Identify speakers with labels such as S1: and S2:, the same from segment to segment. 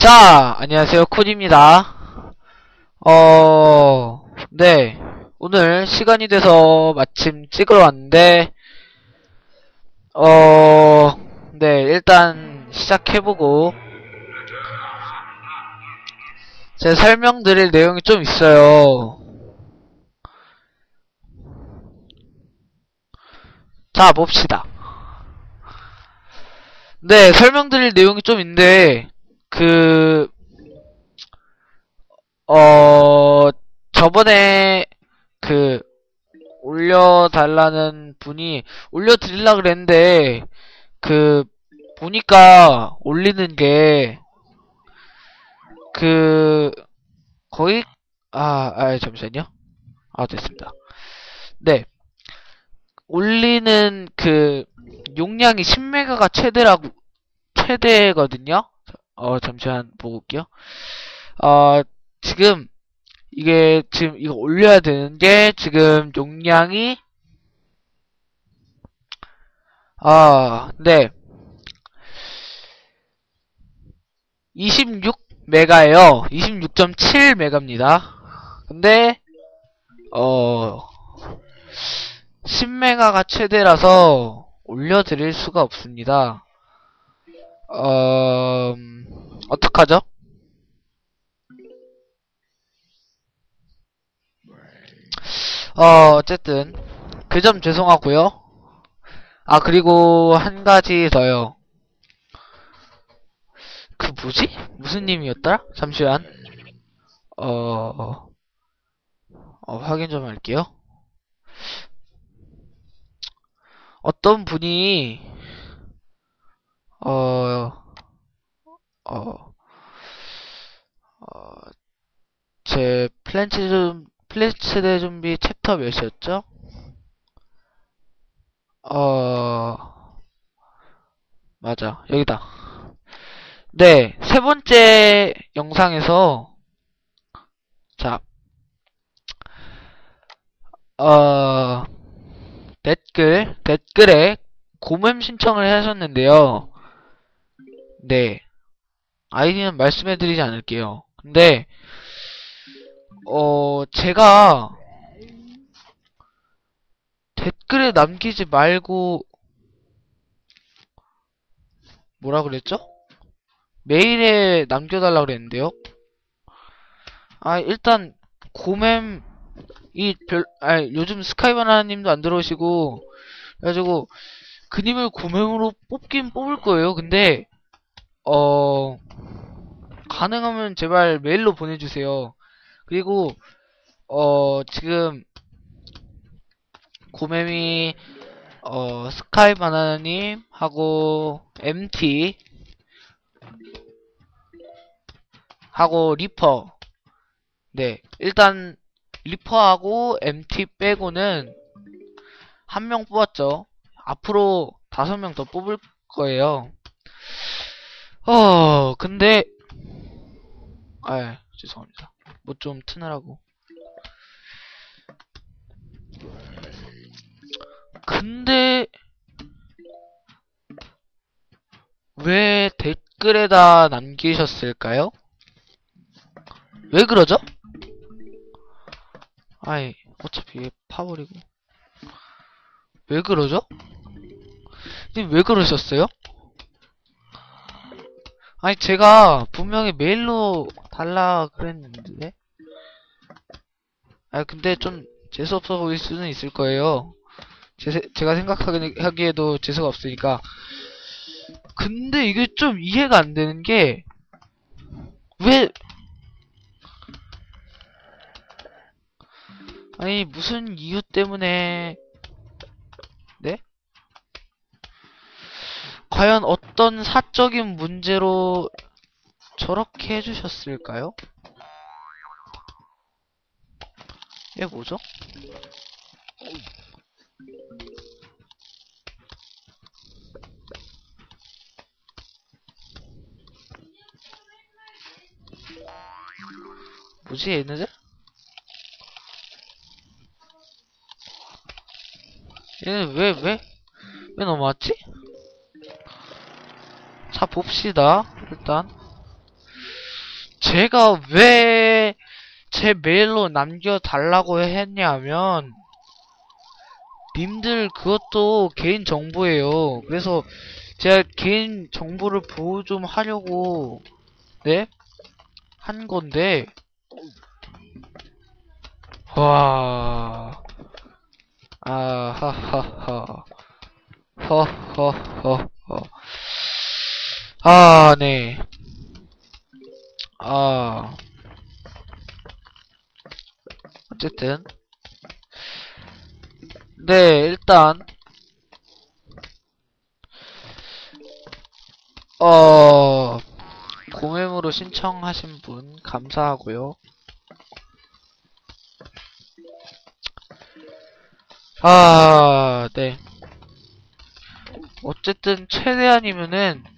S1: 자, 안녕하세요. 쿤입니다. 어, 네. 오늘 시간이 돼서 마침 찍으러 왔는데, 어, 네. 일단 시작해보고, 제가 설명드릴 내용이 좀 있어요. 자, 봅시다. 네, 설명드릴 내용이 좀 있는데, 그, 어, 저번에, 그, 올려달라는 분이, 올려드리려 그랬는데, 그, 보니까, 올리는 게, 그, 거의, 아, 아, 잠시만요. 아, 됐습니다. 네. 올리는 그, 용량이 10메가가 최대라고, 최대거든요? 어, 잠시만 보고 올게요. 어, 지금, 이게, 지금 이거 올려야 되는 게, 지금 용량이, 아, 네. 26메가예요. 26.7메가입니다. 근데, 어, 10메가가 최대라서 올려드릴 수가 없습니다. 어, 음, 어떡하죠? 어, 어쨌든, 그 점 죄송하고요 아, 그리고 한 가지 더요. 그 뭐지? 무슨 님이었더라? 잠시만. 어, 어, 확인 좀 할게요. 어떤 분이, 어, 어, 어, 제 플랜츠 좀, 플랜츠대 준비 챕터 몇이었죠? 어, 맞아. 여기다. 네, 세 번째 영상에서, 자, 어, 댓글, 댓글에 고멤 신청을 하셨는데요. 네. 아이디는 말씀해드리지 않을게요. 근데, 어, 제가, 댓글에 남기지 말고, 뭐라 그랬죠? 메일에 남겨달라 그랬는데요. 아, 일단, 고멤, 이 별, 아, 요즘 스카이바나님도 안 들어오시고, 그래가지고, 그님을 고멤으로 뽑긴 뽑을 거예요. 근데, 어, 가능하면 제발 메일로 보내주세요. 그리고, 어, 지금, 고매미, 어, 스카이 바나나님, 하고, MT, 하고, 리퍼. 네, 일단, 리퍼하고 MT 빼고는 한 명 뽑았죠. 앞으로 다섯 명 더 뽑을 거예요. 어, 근데, 아, 죄송합니다. 뭐 좀 트느라고. 근데, 왜 댓글에다 남기셨을까요? 왜 그러죠? 아이, 어차피 파버리고. 왜 그러죠? 님, 왜 그러셨어요? 아니, 제가 분명히 메일로 달라 그랬는데. 아, 근데 좀 재수없어 보일 수는 있을 거예요. 제, 제가 생각하기에도 재수가 없으니까. 근데 이게 좀 이해가 안 되는 게, 왜, 아니, 무슨 이유 때문에, 네? 과연 어떤 사적인 문제로 저렇게 해주셨을까요? 이게 뭐죠? 뭐지 얘네들? 얘는 왜, 왜? 왜 넘어왔지? 자, 봅시다. 일단. 제가 왜 제 메일로 남겨달라고 했냐면, 님들 그것도 개인 정보예요. 그래서 제가 개인 정보를 보호 좀 하려고, 네? 한 건데, 와, 아, 하하하. 허허허허. 아, 네. 아. 어쨌든. 네, 일단. 어, 고mem으로 신청하신 분 감사하고요. 아, 네. 어쨌든 최대한이면은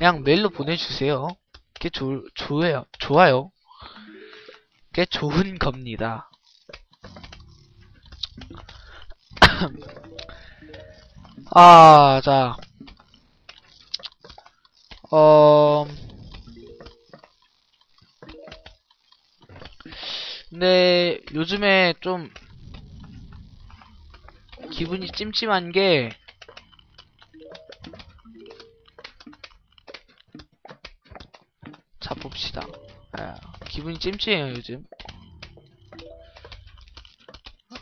S1: 그냥 메일로 보내주세요. 그게 좋, 좋아요. 좋아요. 그게 좋은 겁니다. 아, 자. 어, 근데 요즘에 좀 기분이 찜찜한 게 자, 봅시다. 아, 기분이 찜찜해요, 요즘.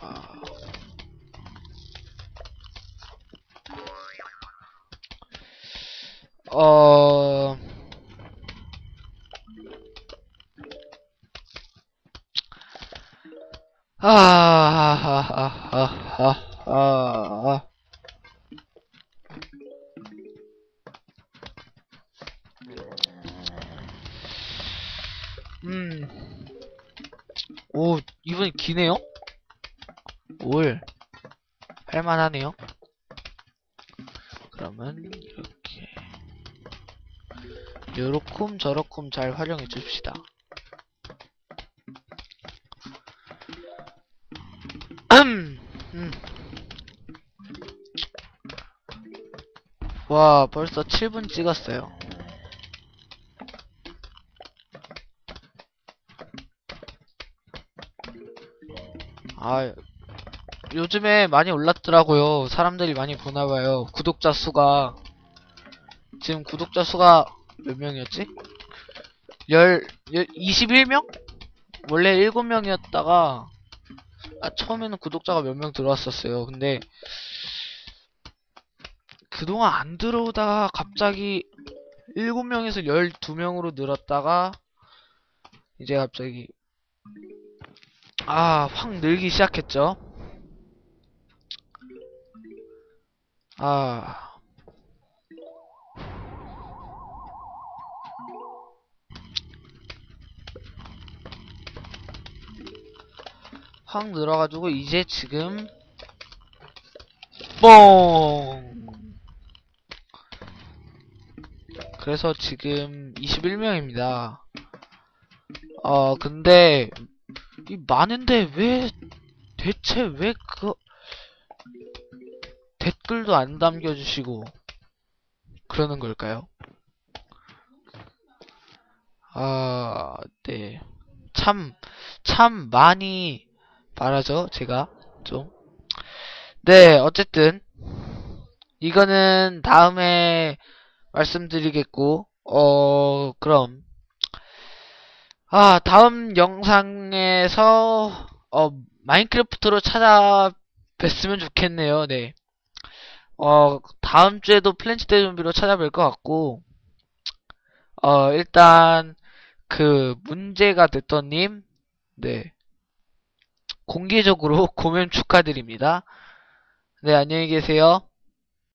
S1: 아. 어, 아, 아, 아, 아, 음. 오, 이번이 기네요? 올. 할만하네요. 그러면, 이렇게. 요렇쿰 저렇쿰 잘 활용해 줍시다. 음. 음. 와, 벌써 7분 찍었어요. 아, 요즘에 많이 올랐더라고요. 사람들이 많이 보나봐요. 구독자 수가. 지금 구독자 수가 몇 명이었지? 열, 열 21명? 원래 7명이었다가, 아, 처음에는 구독자가 몇 명 들어왔었어요. 근데, 그동안 안 들어오다가 갑자기 7명에서 12명으로 늘었다가, 이제 갑자기 아, 확 늘기 시작했죠. 아. 확 늘어가지고 이제 지금 뽕 그래서 지금 21명입니다 어 근데 이 많은데 왜 대체 왜 그 댓글도 안 남겨주시고 그러는 걸까요? 아, 네. 참, 참 많이 말하죠, 제가. 좀. 네, 어쨌든. 이거는 다음에 말씀드리겠고, 어, 그럼. 아, 다음 영상에서, 어, 마인크래프트로 찾아뵀으면 좋겠네요, 네. 어, 다음 주에도 플랜치 대 좀비로 찾아뵐 것 같고, 어, 일단, 그, 문제가 됐던 님, 네. 공개적으로 고면 축하드립니다. 네, 안녕히 계세요.